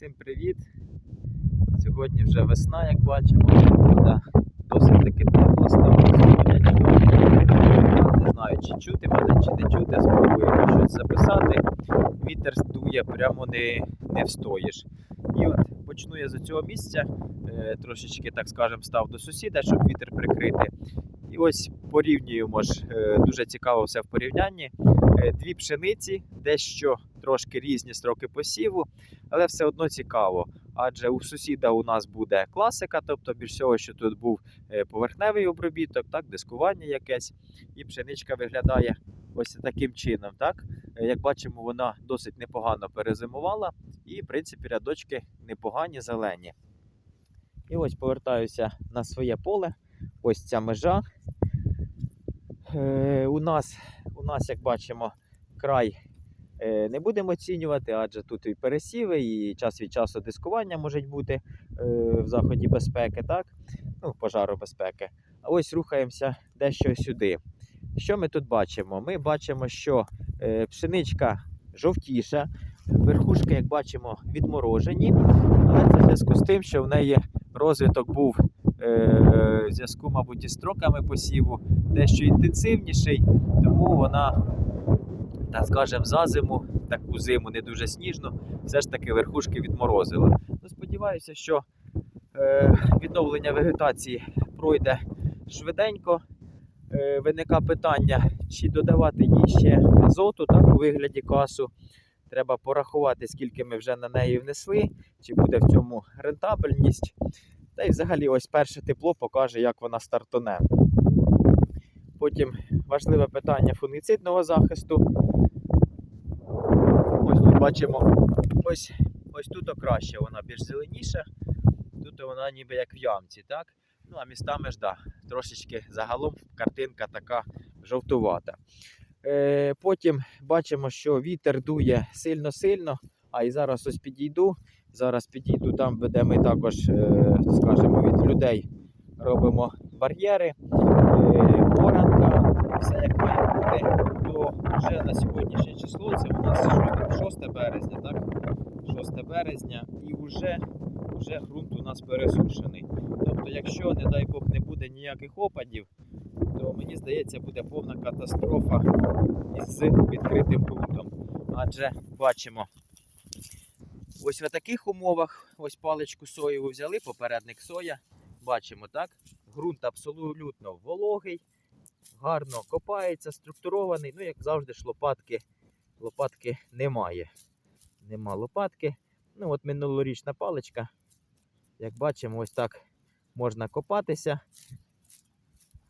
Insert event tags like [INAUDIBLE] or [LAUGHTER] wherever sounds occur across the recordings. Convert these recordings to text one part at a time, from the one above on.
Всім привіт! Сьогодні вже весна, як бачимо, вода досить таки тепло стало. Не знаю, чи чути мене, чи не чути, спробую щось записати. Вітер дує, прямо не, не встоїш. І от почну я з цього місця, е, трошечки, так скажемо, став до сусіда, щоб вітер прикрити. І ось порівнюємо ж, е, дуже цікаво все в порівнянні. Е, Дві пшениці, дещо трошки різні строки посіву, але все одно цікаво. Адже у сусіда у нас буде класика, тобто більш всього, що тут був е, поверхневий обробіток, так, дискування якесь, і пшеничка виглядає ось таким чином. Так? Е, Як бачимо, вона досить непогано перезимувала, і, в принципі, рядочки непогані, зелені. І ось повертаюся на своє поле. Ось ця межа. Е, у, нас, у нас, як бачимо, край не будемо оцінювати, адже тут і пересіви, і час від часу дискування можуть бути е, в заході безпеки, так? Ну, пожару безпеки. А ось рухаємося дещо сюди. Що ми тут бачимо? Ми бачимо, що е, пшеничка жовтіша, верхушки, як бачимо, відморожені, але це в зв'язку з тим, що в неї розвиток був е, в зв'язку, мабуть, із строками посіву дещо інтенсивніший, тому вона, так скажемо, за зиму, таку зиму не дуже сніжну, все ж таки верхушки відморозила. Ну, сподіваюся, що е, відновлення вегетації пройде швиденько. Е, виnika питання, чи додавати їй ще азоту так, у вигляді касу. Треба порахувати, скільки ми вже на неї внесли, чи буде в цьому рентабельність. Та й взагалі ось перше тепло покаже, як вона стартоне. Потім важливе питання фунгіцидного захисту. Ось тут бачимо, ось, ось тут краще, вона більш зеленіша. Тут вона ніби як в ямці, так? Ну а містами ж да, трошечки загалом картинка така жовтувата. Е, потім бачимо, що вітер дує сильно-сильно. А і зараз ось підійду. Зараз підійду там, де ми також, е, скажімо, від людей робимо бар'єри, е, все як має бути. То вже на сьогоднішнє число, це у нас 6 березня, так? 6 березня, і вже, вже ґрунт у нас пересушений. Тобто, якщо, не дай Бог, не буде ніяких опадів, то мені здається, буде повна катастрофа із відкритим ґрунтом. Адже бачимо, ось в таких умовах, ось паличку соєву взяли, попередник соя. Бачимо, так? Ґрунт абсолютно вологий, гарно копається, структурований. Ну, як завжди, ж лопатки, лопатки немає. Нема лопатки. Ну, от минулорічна паличка. Як бачимо, ось так можна копатися.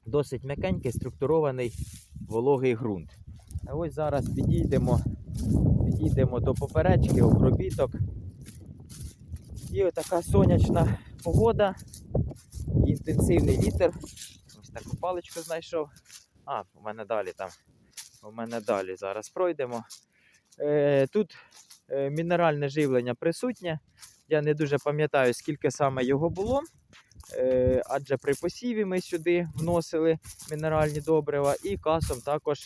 Досить м'якенький, структурований вологий ґрунт. А ось зараз підійдемо, підійдемо до поперечки, обробіток. І отака сонячна погода, інтенсивний вітер. Ось таку паличку знайшов. А, у мене далі там. У мене далі зараз пройдемо. Е, тут е, мінеральне живлення присутнє. Я не дуже пам'ятаю, скільки саме його було. Е, адже при посіві ми сюди вносили мінеральні добрива і касом також,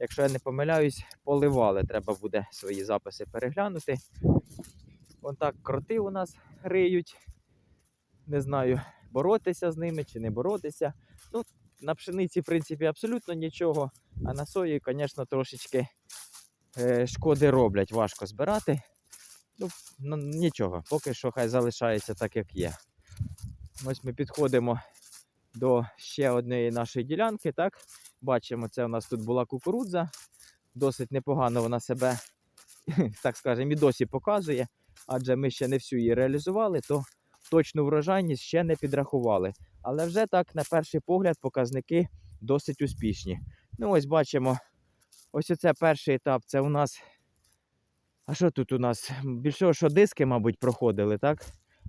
якщо я не помиляюсь, поливали. Треба буде свої записи переглянути. Вон так кроти у нас риють. Не знаю, боротися з ними чи не боротися. Ну, на пшениці, в принципі, абсолютно нічого. А на сої, звісно, трошечки е, шкоди роблять, важко збирати. Ну, ну, нічого, поки що хай залишається так, як є. Ось ми підходимо до ще однієї нашої ділянки. Так? Бачимо, це у нас тут була кукурудза. Досить непогано вона себе, [LAUGHS] так скажемо, і досі показує. Адже ми ще не всю її реалізували, то точну врожайність ще не підрахували. Але вже так, на перший погляд, показники досить успішні. Ну, ось бачимо, ось оце перший етап. Це у нас. А що тут у нас? Більше, що диски, мабуть, проходили, так?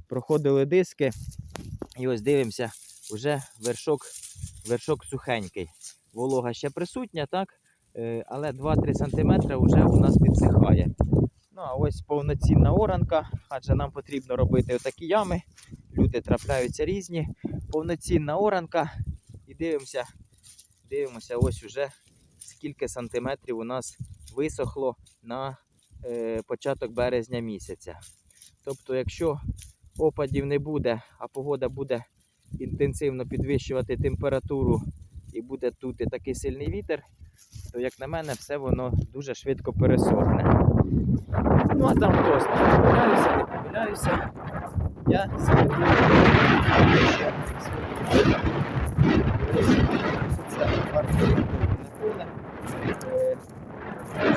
Проходили диски. І ось дивимося, вже вершок, вершок сухенький. Волога ще присутня, так? Е, але 2-3 см вже у нас підсихає. Ну, а ось повноцінна оранка, адже нам потрібно робити отакі ями. Люди трапляються різні. Повноцінна оранка. І дивимося, дивимося, ось уже скільки сантиметрів у нас висохло на е, початок березня місяця. Тобто, якщо опадів не буде, а погода буде інтенсивно підвищувати температуру і буде тут і такий сильний вітер, то, як на мене, все воно дуже швидко пересохне. Ну а там хто знає, помиляюся, не помиляюся. Я свої це на поле.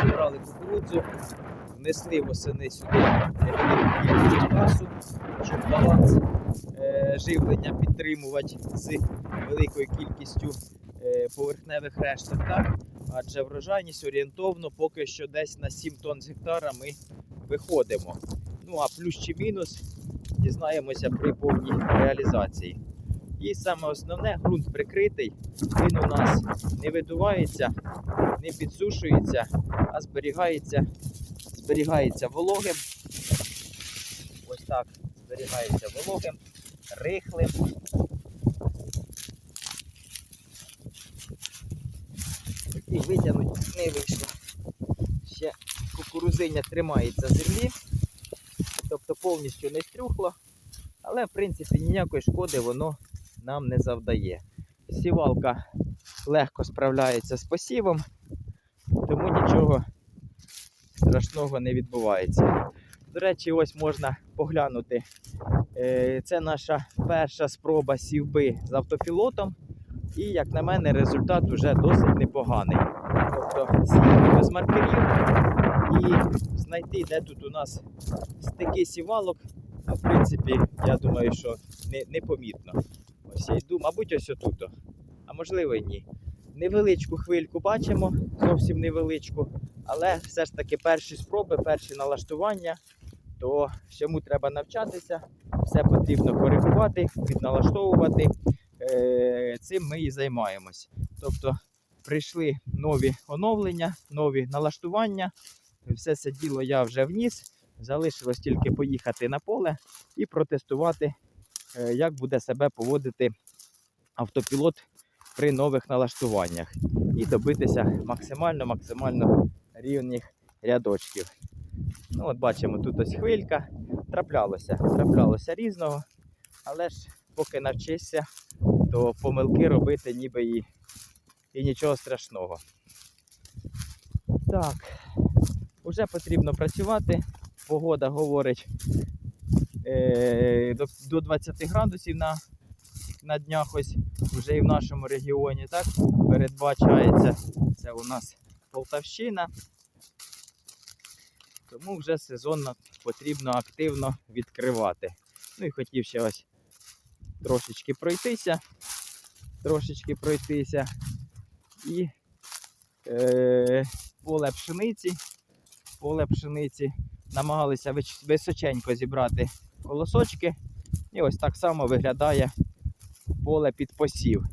Зібрали кукурудзу, внесли восени сюди невелику щоб баланс е, живлення підтримувати з великою кількістю поверхневих решток. Так? Адже врожайність орієнтовно поки що десь на 7 тонн з гектара ми виходимо. Ну а плюс чи мінус дізнаємося при повній реалізації. І саме основне, ґрунт прикритий, він у нас не видувається, не підсушується, а зберігається, зберігається вологим. Ось так зберігається вологим, рихлим. І витягнути не вийшло. Ще кукурузиня тримається землі, тобто повністю не стрюхло, але в принципі ніякої шкоди воно нам не завдає. Сівалка легко справляється з посівом, тому нічого страшного не відбувається. До речі, ось можна поглянути. Е, Це наша перша спроба сівби з автопілотом. І, як на мене, результат вже досить непоганий. Тобто сіяли без маркерів і знайти, де тут у нас стики сівалок, ну, в принципі, я думаю, що не, непомітно. Ось я йду, мабуть, ось отут. А можливо і ні. Невеличку хвильку бачимо, зовсім невеличку, але все ж таки перші спроби, перші налаштування, то всьому треба навчатися, все потрібно коригувати, підналаштовувати. Е, Цим ми і займаємось. Тобто прийшли нові оновлення, нові налаштування. Все це діло я вже вніс. Залишилось тільки поїхати на поле і протестувати, е, як буде себе поводити автопілот при нових налаштуваннях і добитися максимально максимально рівних рядочків. Ну, от бачимо, тут ось хвилька. Траплялося, траплялося різного, але ж поки навчишся, то помилки робити ніби і, і нічого страшного. Так, вже потрібно працювати. Погода говорить е, до, до 20 градусів на, на днях ось вже і в нашому регіоні так передбачається. Це у нас Полтавщина. Тому вже сезонно потрібно активно відкривати. Ну і хотів ще ось трошечки пройтися, трошечки пройтися і е, поле пшениці, поле пшениці намагалися височенько зібрати колосочки. І ось так само виглядає поле під посів.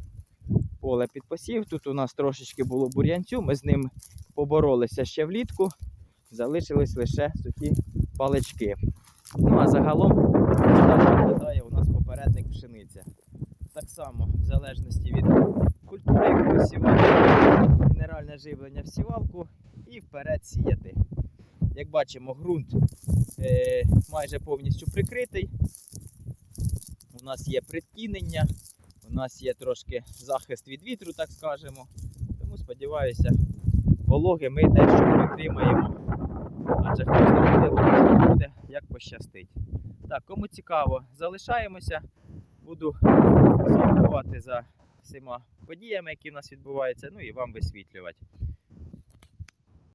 Поле під посів. Тут у нас трошечки було бур'янцю, ми з ним поборолися ще влітку. Залишились лише сухі палички. Ну а загалом виглядає у нас попередник пшениця. Так само, в залежності від культури, яку посівати, мінеральне живлення в сівалку і вперед сіяти. Як бачимо, ґрунт е, майже повністю прикритий. У нас є притінення, у нас є трошки захист від вітру, так скажемо. Тому сподіваюся, вологи ми дещо підтримаємо. Адже хтось не буде, буде, як пощастить. Так, кому цікаво, залишаємося. Буду слідкувати за всіма подіями, які в нас відбуваються, ну і вам висвітлювати.